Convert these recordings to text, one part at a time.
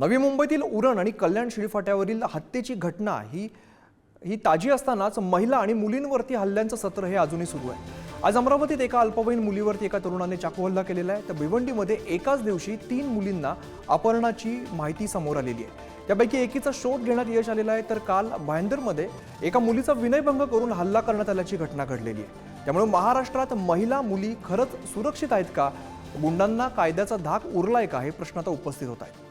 नवी मुंबईतील उरण आणि कल्याण शिळफाट्यावरील हत्येची घटना ही ही ताजी असतानाच महिला आणि मुलींवरती हल्ल्यांचं सत्र हे अजूनही सुरू आहे. आज अमरावतीत एका अल्पवयीन मुलीवरती एका तरुणाने चाकू हल्ला केलेला आहे. तर भिवंडीमध्ये एकाच दिवशी तीन मुलींना अपहरणाची माहिती समोर आलेली आहे. त्यापैकी एकीचा शोध घेण्यात यश आलेला आहे. तर काल भायंदरमध्ये एका मुलीचा विनयभंग करून हल्ला करण्यात आल्याची घटना घडलेली आहे. त्यामुळे महाराष्ट्रात महिला मुली खरंच सुरक्षित आहेत का? गुंडांना कायद्याचा धाक उरलाय का? हे प्रश्न आता उपस्थित होत आहेत.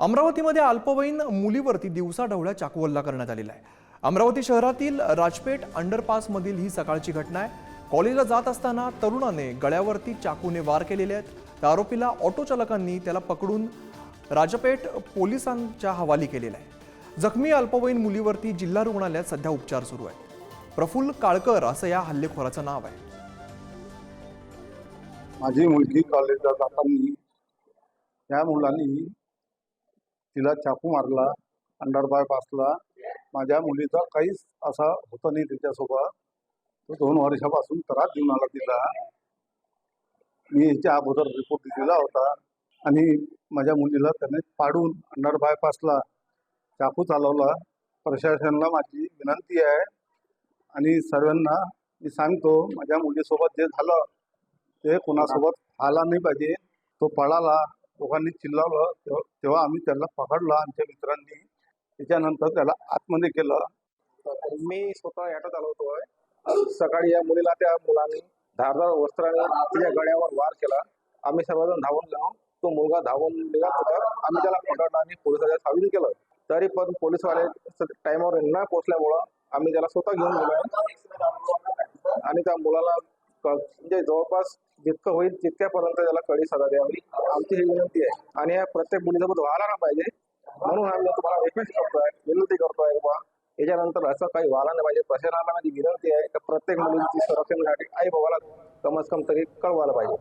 अमरावतीमध्ये अल्पवयीन मुलीवरती दिवसाढवळ्या चाकू हल्ला करण्यात आलेला आहे. अमरावती शहरातील राजपेठ अंडरपासमधील ही सकाळची घटना आहे. कॉलेजला जात असताना तरुणाने गळ्यावरती चाकूने वार केलेले आहेत. त्या आरोपीला ऑटो चालकांनी त्याला पकडून राजपेठ पोलिसांच्या हवाली केलेला आहे. जखमी अल्पवयीन मुलीवरती जिल्हा रुग्णालयात सध्या उपचार सुरू आहेत. प्रफुल्ल काळकर असं या हल्लेखोराचं नाव आहे. माझी मुलगी कॉलेजला जाताना त्या मुलांनी तिला चाकू मारला अंडर बायपासला माझ्या मुलीचा काहीच असा होता नाही त्याच्यासोबत तो दोन वर्षापासून त्रास देऊन आला तिला मी याच्या अगोदर रिपोर्ट दिलेला होता. आणि माझ्या मुलीला त्याने पाडून अंडर बायपासला चाकू चालवला. प्रशासनाला माझी विनंती आहे. आणि सर्वांना मी सांगतो माझ्या मुलीसोबत जे झालं ते कोणासोबत आला नाही पाहिजे. तो पळाला. लोकांनी चिल्लावलं तेव्हा तेव्हा आम्ही त्याला पकडलं आमच्या मित्रांनी. त्याच्यानंतर त्याला आतमध्ये केलं. मी स्वतः ॲटो चालवतोय सकाळी या मुलीला त्या मुलांनी धारदार वस्त्राने तिच्या गळ्यावर वार केला. आम्ही सर्वजण धावून गेलो तो मुलगा धावून निघत होता. आम्ही त्याला पकडलं आणि पोलिसाच्या सावीन केलं. तरी पण पोलिसवाले टाइमवर न पोचल्यामुळं आम्ही त्याला स्वतः घेऊन गेलो. आणि त्या मुलाला म्हणजे जवळपास जितकं होईल तितक्यापर्यंत त्याला कळी सजा द्यावी. आमची ही विनंती आहे. आणि या प्रत्येक मुलीसोबत व्हायला ना पाहिजे. म्हणून आम्ही तुम्हाला रिक्वेस्ट करतोय विनंती करतोय बा याच्यानंतर असं काही व्हायला नाही पाहिजे. प्रशासनाला माझी विनंती आहे की प्रत्येक मुलीची संरक्षणासाठी आई बाबाला कमस कम तरी कळवायला पाहिजे.